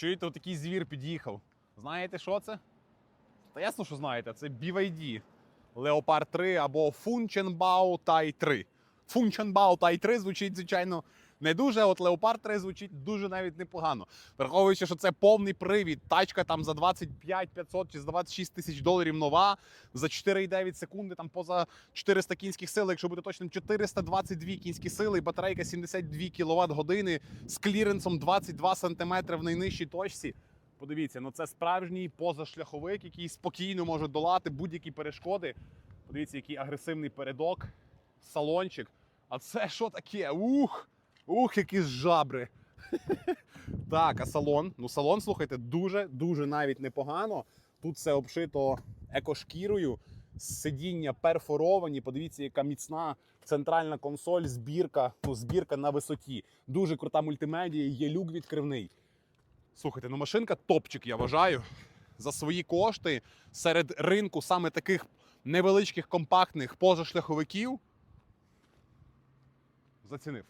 Чуєте, отакий звір під'їхав. Знаєте, що це? Та ясно, що знаєте, це BYD. Leopard 3 або Funchenbau Tai 3. Funkenbau Tai 3 звучить, звичайно, не дуже, от Leopard 3 звучить дуже навіть непогано. Враховуючи, що це повний привід, тачка там за 25 500 чи за 26 тисяч доларів нова, за 4,9 секунди, там поза 400 кінських сил, якщо бути точним, 422 кінські сили, і батарейка 72 кВт години з кліренсом 22 см в найнижчій точці. Подивіться, ну це справжній позашляховик, який спокійно може долати будь-які перешкоди. Подивіться, який агресивний передок, салончик. А це що таке? Ух! Ух, які жабри. Так, а салон? Ну, салон, слухайте, дуже-дуже навіть непогано. Тут все обшито екошкірою, сидіння перфоровані. Подивіться, яка міцна центральна консоль, збірка, ну, збірка на висоті. Дуже крута мультимедія, є люк відкривний. Слухайте, ну машинка топчик, я вважаю. За свої кошти серед ринку саме таких невеличких компактних позашляховиків. Зацінив.